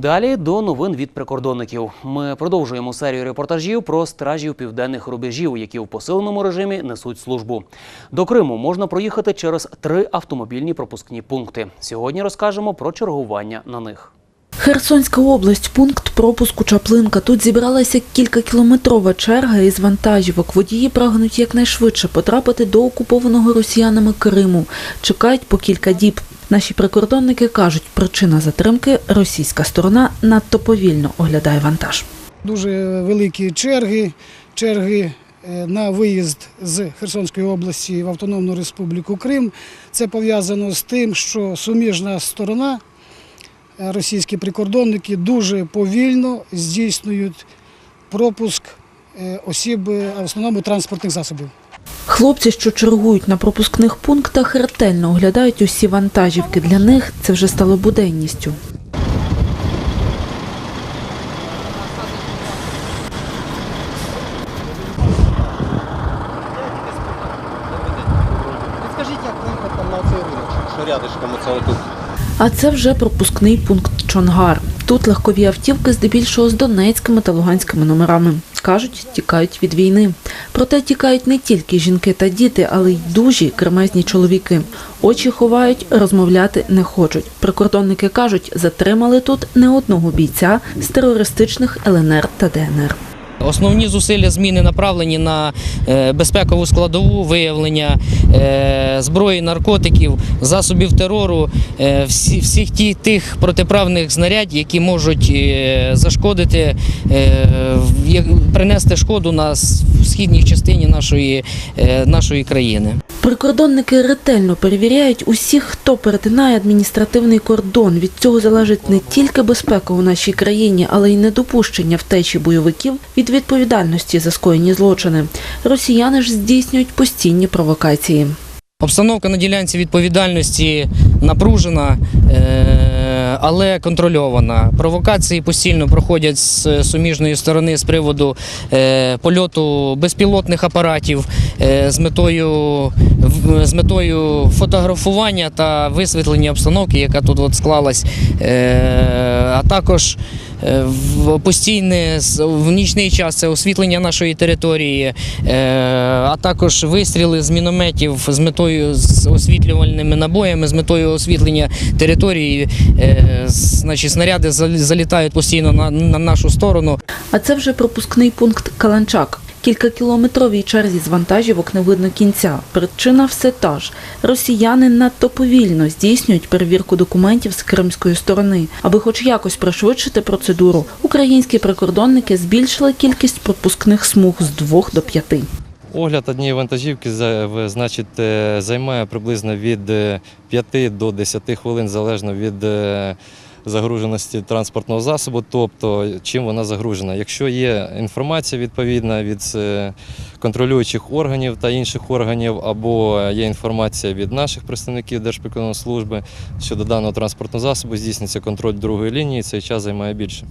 Далі до новин від прикордонників. Ми продовжуємо серію репортажів про стражів південних рубежів, які в посиленому режимі несуть службу. До Криму можна проїхати через три автомобільні пропускні пункти. Сьогодні розкажемо про чергування на них. Херсонська область, пункт пропуску Чаплинка. Тут зібралася кількакілометрова черга із вантажівок. Водії прагнуть якнайшвидше потрапити до окупованого росіянами Криму. Чекають по кілька діб. Наші прикордонники кажуть, причина затримки – російська сторона надто повільно оглядає вантаж. Дуже великі черги, черги е, на виїзд з Херсонської області в Автономну Республіку Крим. Це пов'язано з тим, що суміжна сторона, е, російські прикордонники, дуже повільно здійснюють пропуск е, осіб, в основному транспортних засобів. Хлопці, що чергують на пропускних пунктах, ретельно оглядають усі вантажівки. Для них це вже стало буденністю. Скажіть, як виїхати там на цей ринок, що рядишком оце отут? А це вже пропускний пункт Чонгар. Тут легкові автівки здебільшого з донецькими та луганськими номерами. Кажуть, тікають від війни. Проте тікають не тільки жінки та діти, але й дужі кремезні чоловіки. Очі ховають, розмовляти не хочуть. Прикордонники кажуть, затримали тут не одного бійця з терористичних ЛНР та ДНР. Основні зусилля зміни направлені на е, безпекову складову виявлення е, зброї, наркотиків, засобів терору, е, всі, всіх тих протиправних знарядь, які можуть зашкодити, принести шкоду на східній частині нашої, нашої країни. Прикордонники ретельно перевіряють усіх, хто перетинає адміністративний кордон. Від цього залежить не тільки безпека у нашій країні, але й недопущення втечі бойовиків від відповідальності за скоєні злочини. Росіяни ж здійснюють постійні провокації. Обстановка на ділянці відповідальності напружена, е, але контрольована. Провокації постійно проходять з суміжної сторони з приводу е, польоту безпілотних апаратів е, з метою, з метою фотографування та висвітлення обстановки, яка тут от склалась, а також в постійне в нічний час це освітлення нашої території, е, а також вистріли з мінометів з метою з освітлювальними набоями, з метою освітлення території. Е, Значить, снаряди зал- залітають постійно на, на нашу сторону. А це вже пропускний пункт Каланчак. Кількакілометровій черзі з вантажівок не видно кінця. Причина все та ж. Росіяни надто повільно здійснюють перевірку документів з кримської сторони. Аби хоч якось пришвидшити процедуру, українські прикордонники збільшили кількість пропускних смуг з двох до п'яти. Огляд однієї вантажівки значить, е, займає приблизно від е, 5 до 10 хвилин залежно від е, загруженості транспортного засобу, тобто чим вона загружена. Якщо є інформація відповідна від е, контролюючих органів та інших органів, або є інформація від наших представників Держприкордонслужби щодо даного транспортного засобу, здійснюється контроль другої лінії, цей час займає більше.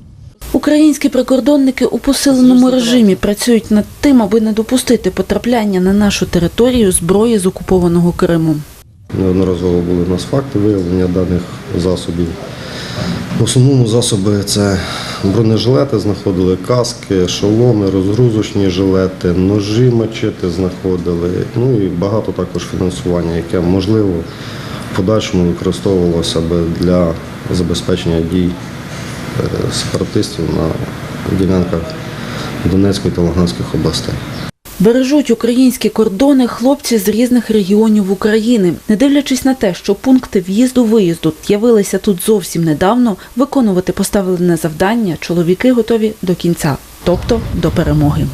Українські прикордонники у посиленому режимі працюють над тим, аби не допустити потрапляння на нашу територію зброї з окупованого Криму. Неодноразово були у нас факти виявлення даних засобів. В основному засоби це бронежилети, знаходили каски, шоломи, розгрузочні жилети, ножі мачети знаходили. Ну і багато також фінансування, яке можливо в подальшому використовувалося би для забезпечення дій е, сепаратистів на ділянках Донецької та Луганських областей. Бережуть українські кордони хлопці з різних регіонів України. Не дивлячись на те, що пункти в'їзду-виїзду з'явилися тут зовсім недавно, виконувати поставлене завдання чоловіки готові до кінця, тобто до перемоги.